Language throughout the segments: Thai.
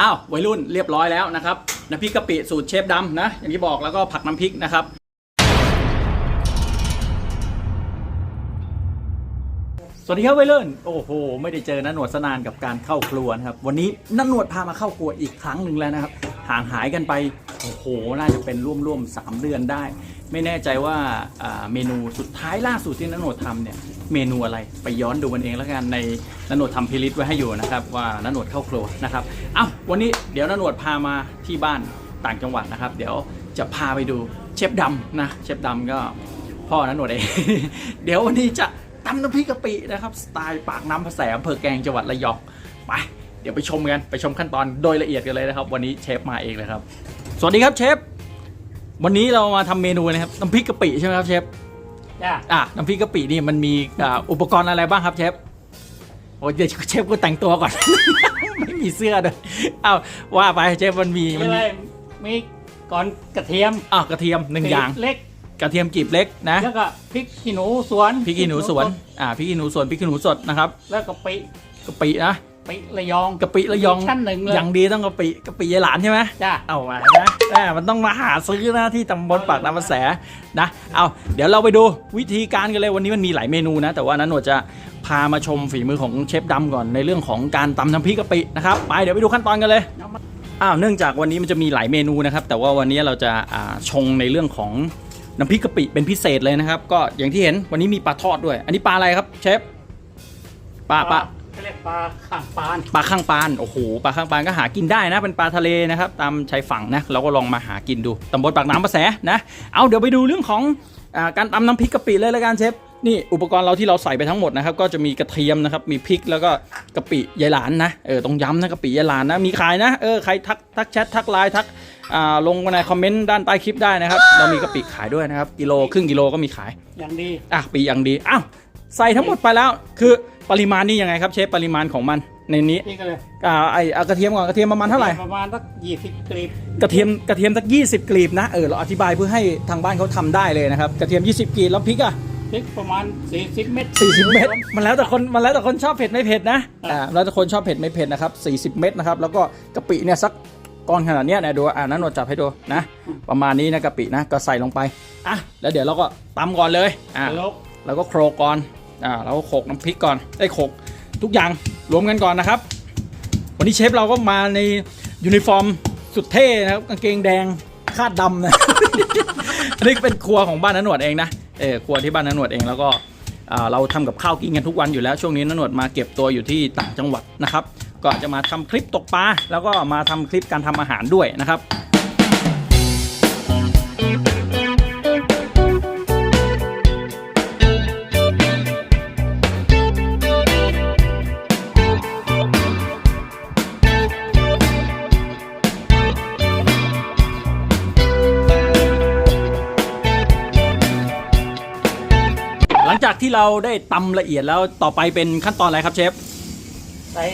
อ้าววัยรุ่นเรียบร้อยแล้วนะครับน้ำพริกกะปิสูตรเชฟดำนะอย่างที่บอกแล้วก็ผักน้ำพริกนะครับสวัสดีครับวัยรุ่นโอ้โห ไม่ได้เจอนันหนวดสนานกับการเข้าครัวนะครับ วันนี้นันหนวดพามาเข้าครัวอีกครั้งหนึ่งแล้วนะครับ ห่างหายกันไปโอ้โหน่าจะเป็นร่วมๆ3เดือนได้ ไม่แน่ใจว่าเมนูสุดท้ายล่าสุดที่นันหนวดทำเนี่ยเมนูอะไรไปย้อนดูมันเองแล้วกันในนันหนวดทำพิลิตไว้ให้อยู่นะครับว่านันหนวดเข้าครัวนะครับเอ้าวันนี้เดี๋ยวนันหนวดพามาที่บ้านต่างจังหวัดนะครับ เดี๋ยวจะพาไปดูเชฟดำนะเชฟดำก็พ่อนันหนวดเองเดี๋ยววันนี้จะตำน้ำพริกกะปินะครับ สไตล์ปากน้ำประแสอำเภอแกงจังหวัดระยองไป เดี๋ยวไปชมกันไปชมขั้นตอนโดยละเอียดกันเลยนะครับ วันนี้เชฟมาเองเลยครับ สวัสดีครับเชฟวันนี้เรามาทำเมนูนะครับน้ำพริกกะปิใช่ไหมครับเชฟจ้าอะน้ำพริกกะปินี่มันมีอ่าอุปกรณ์อะไรบ้างครับเชฟโอ้ยเดี๋ยวเชฟก็แต่งตัวก่อน ไม่มีเสื้อด้วยอ้าวว่าไปเชฟมันมีมีมันอะไรมีมีก่อนกระเทียมอ้าวกระเทียมหนึ่งอย่างเล็กกระเทียมกลีบเล็กนะแล้วก็พริกขี้หนูสวนพริกขี้หนูสวนอ่าพริกขี้หนูสวนพริกขี้หนูสดนะครับ แล้วก็ปิกะปินะ ปิระยองกะปิระยองชั้นหนึ่งเลยอย่างดีต้องกะปิกะปิยายหลานใช่ไหมจ้าเอามานะแหมมันต้องมาหาซื้อนะที่ตำบลปากน้ำประแสนะเอาเดี๋ยวเราไปดูวิธีการกันเลยวันนี้มันมีหลายเมนูนะ แต่ว่านั้นหนวดจะพามาชมฝีมือของเชฟดำก่อนในเรื่องของการตำน้ำพริกกะปินะครับไปเดี๋ยวไปดูขั้นตอนกันเลยอ้าวเนื่องจากวันนี้มันจะมีหลายเมนูนะครับ แต่ว่าวันนี้เราจะอ่าชงในเรื่องของน้ำพริกกะปิเป็นพิเศษเลยนะครับ ก็อย่างที่เห็นวันนี้มีปลาทอดด้วย อันนี้ปลาอะไรครับเชฟปลาปลา เขาเรียกปลาข้างปานปลาข้างปานโอ้โหปลาข้างปานก็หากินได้นะ เป็นปลาทะเลนะครับตามชายฝั่งนะเราก็ลองมาหากินดูตำบลปากน้ำประแสนะเอาเดี๋ยวไปดูเรื่องของอาการตำน้ำพริกกะปิเลยละกันเชฟนี่อุปกรณ์เราที่เราใส่ไปทั้งหมดนะครับก็จะมีกระเทียมนะครับมีพริกแล้วก็กะปิยายหลานนะเออต้องย้ำนะกะปิยายหลานนะมีขายนะเออใครทักทักแชททักไลน์ทักอ่าลงมาในคอมเมนต์ด้านใต้คลิปได้นะครับเรามีกะปิขายด้วยนะครับกิโลครึ่งกิโลก็มีขายอย่างดีอะปีอย่างดีอ้าวใส่ทั้งหมดไปแล้วคือปริมาณนี่ยังไงครับเชฟปริมาณของมันในนี้นี่ก็เลยอ่าไอเอากระเทียมก่อนกระเทียมประมาณเท่าไหร่ประมาณสักยี่สิบกรีบกระเทียมกระเทียมสัก20กลีบนะเออเราอธิบายเพื่อให้ทางบ้านเขาทำได้เลยนะครับกระเทียม20กลีบแล้วพริกอะพริกประมาณสี่สิบเม็ด40 เม็ดมันแล้วแต่คนมันแล้วแต่คนชอบเผ็ดไม่เผ็ดนะอ่าแล้วแต่คนชอบเผ็ดไม่เผ็ดนะครับ40 เม็ดนะครับแล้วก็กะปิเนี่ยสักก้อนขนาดเนี้ยนะดูอ่านั้นหนวดจับให้ดูนะประมาณนี้นะกะปินะก็ใส่ลงไปอะแล้วเดี๋ยวเราก็ตำก่อนเลยอ่าลกแล้วก็โครกก่อน อ่าแล้วก็โขกน้ำพริกก่อนได้โขกทุกอย่างรวมกันก่อนนะครับ วันนี้เชฟเราก็มาในยูนิฟอร์มสุดเท่นะครับกางเกงแดงคาดดำนะนนี้เป็นครัวของบ้านนนหนวดเองนะเออครัวที่บ้านนนหนวดเองแล้วก็อ่าเราทำกับข้าวกินกันทุกวันอยู่แล้วช่วงนี้นนหนวดมาเก็บตัวอยู่ที่ต่างจังหวัดนะครับ ก็จะมาทำคลิปตกปลาแล้วก็มาทำคลิปการทำอาหารด้วยนะครับ จากที่เราได้ตำละเอียดแล้วต่อไปเป็นขั้นตอนอะไรครับเชฟใส่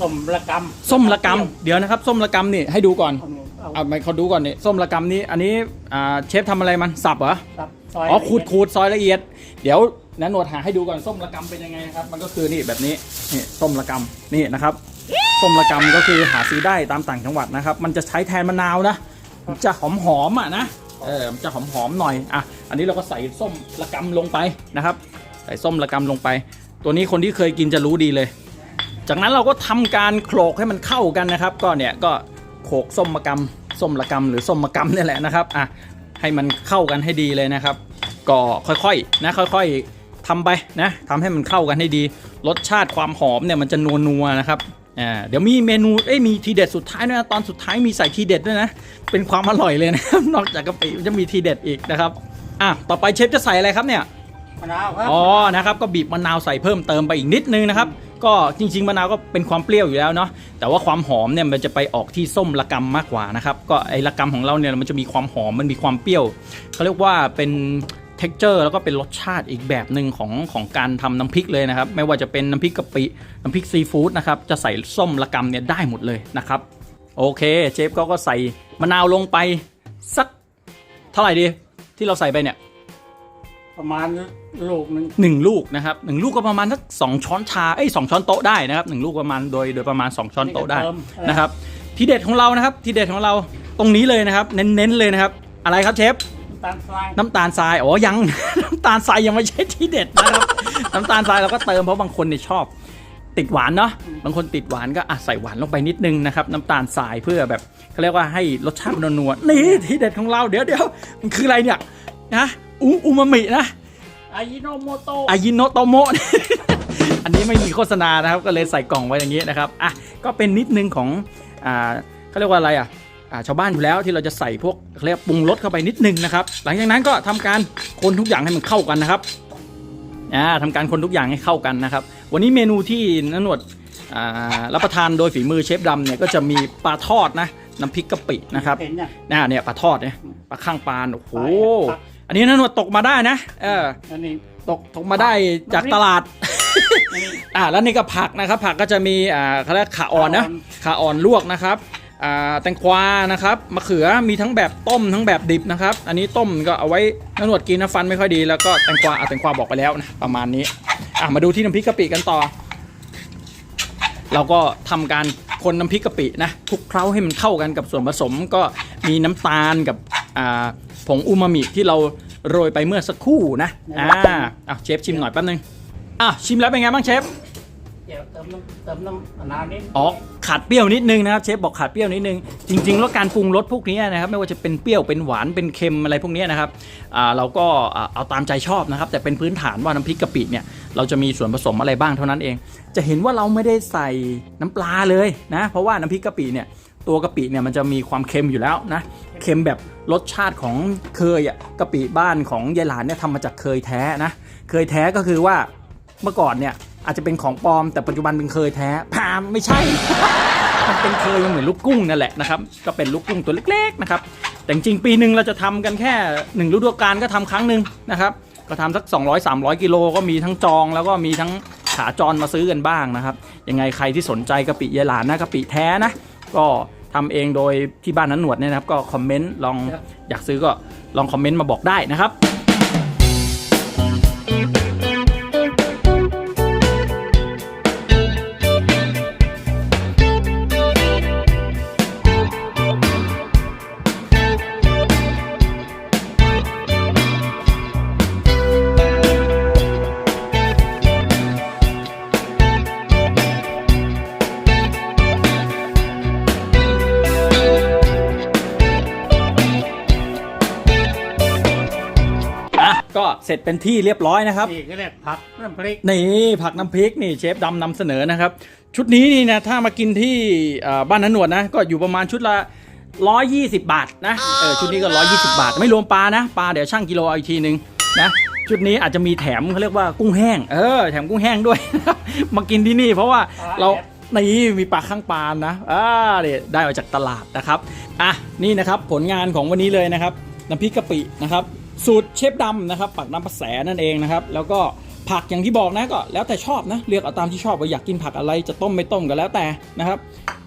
สมระกำส้มละกำเดี๋ยวนะครับ ส้มละกำนี่ให้ดูก่อนเอาเอาไปเขาดูก่อนนี่ส้มละกำนี้อันนี้อ่าเชฟทำอะไรมันสับเหรอครับซอยอ๋อขูดขูดซอยละเอียด เดี๋ยวนันหนวดหาให้ดูก่อนส้มละกำเป็นยังไงนะครับ มันก็คือนี่แบบนี้นี่ส้มละกำนี่นะครับส้มละกำก็คือหาซื้อได้ตามต่างจังหวัดนะครับ มันจะใช้แทนมะนาวนะมันจะหอมหอมๆอะนะเออมันจะหอมหอมๆหน่อยอะอันนี้เราก็ใส่ส้มละกำลงไปนะครับ ใส่ส้มละกำลงไป ตัวนี้คนที่เคยกินจะรู้ดีเลย จากนั้นเราก็ทำการโขลกให้มันเข้ากันนะครับ ก็เนี่ยก็โขลกส้มมะกำส้มละกำหรือส้มมะกำเนี่ยแหละนะครับอะให้มันเข้ากันให้ดีเลยนะครับ ก็ค่อยๆนะค่อยๆทำไปนะทำให้มันเข้ากันให้ดี รสชาติความหอมเนี่ยมันจะนัวๆนะครับอ่าเดี๋ยวมีเมนูเอ้ยมีทีเด็ดสุดท้ายด้วยนะตอนสุดท้ายมีใส่ทีเด็ดด้วยนะเป็นความอร่อยเลยนะครับนอกจากกะปิมันจะมีทีเด็ดอีกนะครับอะต่อไปเชฟจะใส่อะไรครับเนี่ย มะนาวครับอ๋อนะครับก็บีบมะนาวใส่เพิ่มเติมไปอีกนิดนึงนะครับ ก็จริง ๆมะนาวก็เป็นความเปรี้ยวอยู่แล้วเนาะแต่ว่าความหอมเนี่ยมันจะไปออกที่ส้มละกำมากกว่านะครับก็ไอ้ละกำของเราเนี่ยมันจะมีความหอมมันมีความเปรี้ยวเขาเรียกว่าเป็น t e x t อร์แล้วก็เป็นรสชาติอีกแบบหนึ่งของของการทำน้ำพริกเลยนะครับ ไม่ว่าจะเป็นน้ำพริกกะปิน้ำพริกซีฟู้ดนะครับจะใส่ส้มละกำเนี่ยได้หมดเลยนะครับ โอเคเชฟก็ก็ใส่มะนาวลงไปสักเท่าไหร่ดีที่เราใส่ไปเนี่ย ประมาณลูกหนึ่งหนึ่งลูกนะครับหนึ่งลูกก็ประมาณสักสองช้อนชาเอ้ยสองช้อนโต๊ะได้นะครับหนึ่งลูกประมาณโดยโดยประมาณ 2 ช้อนโต๊ะได้เติมนะครับทีเด็ดของเรานะครับทีเด็ดของเราตรงนี้เลยนะครับเน้นๆเลยนะครับ อะไรครับเชฟน้ำตาลทรายน้ำตาลทรายอ๋อยังน้ำตาลทรายยังไม่ใช่ที่เด็ดนะครับน้ำตาลทรายเราก็เติมเพราะบางคนเนี่ยชอบติดหวานเนาะบางคนติดหวานก็อะใส่หวานลงไปนิดนึงนะครับน้ำตาลทรายเพื่อแบบเขาเรียกว่าให้รสชาติมันนัวๆนี่ที่เด็ดของเราเดี๋ยวเดี๋ยวมันคืออะไรเนี่ยนะ อูอูมามินะอายิโนโมโตอายิโนโตโมะ อันนี้ไม่มีโฆษณานะครับ ก็เลยใส่กล่องไว้อย่างนี้นะครับ อะ ก็เป็นนิดนึงของ อ่าเขาเรียกว่าอะไรอะอ่าชาวบ้านอยู่แล้วที่เราจะใส่พวกเขาเรียกปรุงรสเข้าไปนิดนึงนะครับ หลังจากนั้นก็ทำการคนทุกอย่างให้มันเข้ากันนะครับ อ่าทำการคนทุกอย่างให้เข้ากันนะครับ วันนี้เมนูที่นนวดอ่ารับประทานโดยฝีมือเชฟดำเนี่ยก็จะมีปลาทอดนะ น้ำพริกกะปินะครับ เห็นยังน่าเนี่ยปลาทอดเนี่ยปลาข้างปานโอ้โหปลา อันนี้นนวดตกมาได้นะเอออันนี้ตกตกมาได้จากตลาดอันนี้อ่าแล้วนี่ก็ผักนะครับ ผักก็จะมีอ่าเขาเรียกขาอ่อนนะขาอ่อนขาอ่อนลวกนะครับอ่าแตงกวานะครับมะเขือมีทั้งแบบต้มทั้งแบบดิบนะครับ อันนี้ต้มก็เอาไว้นวดกินนะฟันไม่ค่อยดีแล้วก็แตงกวาอะแตงกวาบอกไปแล้วนะประมาณนี้อะมาดูที่น้ำพริกกะปิกันต่อ เราก็ทำการคนน้ำพริกกะปินะคลุกเคล้าให้มันเข้ากันกับส่วนผสมก็มีน้ำตาลกับอ่า ผงอูมามิที่เราโรยไปเมื่อสักครู่นะอ่าอะเชฟชิมหน่อยแป๊บนึงอะชิมแล้วเป็นไงบ้างเชฟเดี๋ยวเติมน้ำเติมน้ำมะนาวนิดอ๋อขาดเปรี้ยวนิดนึงนะครับเชฟบอกขาดเปรี้ยวนิดนึงจริง ๆ แล้วการปรุงรสพวกนี้นะครับไม่ว่าจะเป็นเปรี้ยวเป็นหวานเป็นเค็มอะไรพวกนี้นะครับอ่าเราก็อ่าเอาตามใจชอบนะครับ แต่เป็นพื้นฐานว่าน้ำพริกกะปิเนี่ยเราจะมีส่วนผสมอะไรบ้างเท่านั้นเอง จะเห็นว่าเราไม่ได้ใส่น้ำปลาเลยนะ เพราะว่าน้ำพริกกะปิเนี่ยตัวกะปิเนี่ยมันจะมีความเค็มอยู่แล้วนะเค็มแบบ รสชาติของเคยอะกะปิบ้านของยายหลานเนี่ยทำมาจากเคยแท้นะ เคยแท้ก็คือว่าเมื่อก่อนเนี่ยอาจจะเป็นของปลอม แต่ปัจจุบันเป็นเคยแท้พามไม่ใช่ มันเป็นเคยมันเหมือนลูกกุ้งนั่นแหละนะครับ ก็เป็นลูกกุ้งตัวเล็กๆนะครับ แต่จริงปีหนึ่งเราจะทำกันแค่หนึ่งฤดูกาลก็ทำครั้งหนึ่งนะครับ ก็ทำสัก 200 300 กิโลก็มีทั้งจองแล้วก็มีทั้งขาจรมาซื้อกันบ้างนะครับ ยังไงใครที่สนใจกะปิยายหลานนะกะปิแท้นะ ก็ ทำเองโดยที่บ้านนั้นหนวดเนี่ยนะครับ ก็คอมเมนต์ลองอยากซื้อก็ลองคอมเมนต์มาบอกได้นะครับ เสร็จเป็นที่เรียบร้อยนะครับนี่ก็เรียกผักน้ำพริกนี่ผักน้ำพริกนี่เชฟดำนำเสนอนะครับ ชุดนี้นี่นะถ้ามากินที่เอ่อบ้านนันหนวดนะ ก็อยู่ประมาณชุดละ120 บาทนะเออชุดนี้ก็ 120 บาท ไม่รวมปลานะปลาเดี๋ยวช่างกิโลเอาอีกทีนึงนะชุดนี้อาจจะมีแถมเขาเรียกว่ากุ้งแห้ง เออแถมกุ้งแห้งด้วย มากินที่นี่เพราะว่าเรานี่มีปลาข้างปลานะอ่าเนี่ยได้มาจากตลาดนะครับ อะนี่นะครับผลงานของวันนี้เลยนะครับน้ำพริกกะปินะครับ สูตรเชฟดำนะครับปักน้ำประแสนั่นเองนะครับ แล้วก็ผักอย่างที่บอกนะก็แล้วแต่ชอบนะเลือกเอาตามที่ชอบว่าอยากกินผักอะไรจะต้มไม่ต้มก็แล้วแต่นะครับ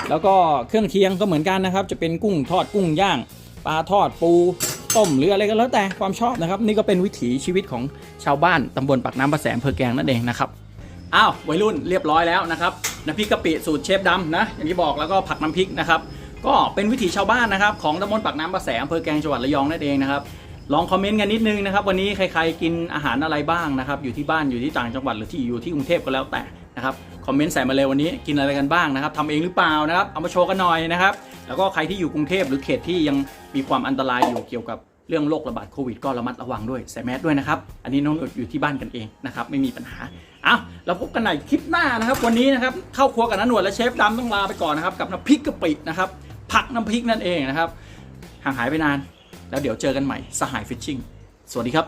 แล้วก็เครื่องเคียงก็เหมือนกันนะครับ จะเป็นกุ้งทอดกุ้งย่างปลาทอดปูต้มหรืออะไรก็แล้วแต่ความชอบนะครับ นี่ก็เป็นวิถีชีวิตของชาวบ้านตำบลปากน้ำประแสอำเภอแกงนั่นเองนะครับอ้าววัยรุ่นเรียบร้อยแล้วนะครับน้ำพริกกะปิสูตรเชฟดำนะอย่างที่บอกแล้วก็ผักน้ำพริกนะครับก็เป็นวิถีชาวบ้านนะครับของตำบลปากน้ำประแสอำเภอแกงจังหวัดระยองนั่นเองนะครับ ลองคอมเมนต์กันนิดนึงนะครับ วันนี้ใครๆกินอาหารอะไรบ้างนะครับ อยู่ที่บ้านอยู่ที่ต่างจังหวัดหรือที่อยู่ที่กรุงเทพก็แล้วแต่นะครับคอมเมนต์ใส่มาเลยวันนี้กินอะไรกันบ้างนะครับทำเองหรือเปล่านะครับเอามาโชว์กันหน่อยนะครับ แล้วก็ใครที่อยู่กรุงเทพหรือเขตที่ยังมีความอันตรายอยู่เกี่ยวกับเรื่องโรคระบาดโควิดก็ระมัดระวังด้วยใส่แมสด้วยนะครับ อันนี้น้องอดอยู่ที่บ้านกันเองนะครับ ไม่มีปัญหาเอาเราพบกันใหม่คลิปหน้านะครับ วันนี้นะครับเข้าครัวกับน้าหนวดและเชฟดำต้องลาไปก่อนนะครับกับน้ำพริกกะปินะครับผักน้ำพริกนั่นเองนะครับห่างหายไปนาน แล้วเดี๋ยวเจอกันใหม่สหายฟิชชิ่งสวัสดีครับ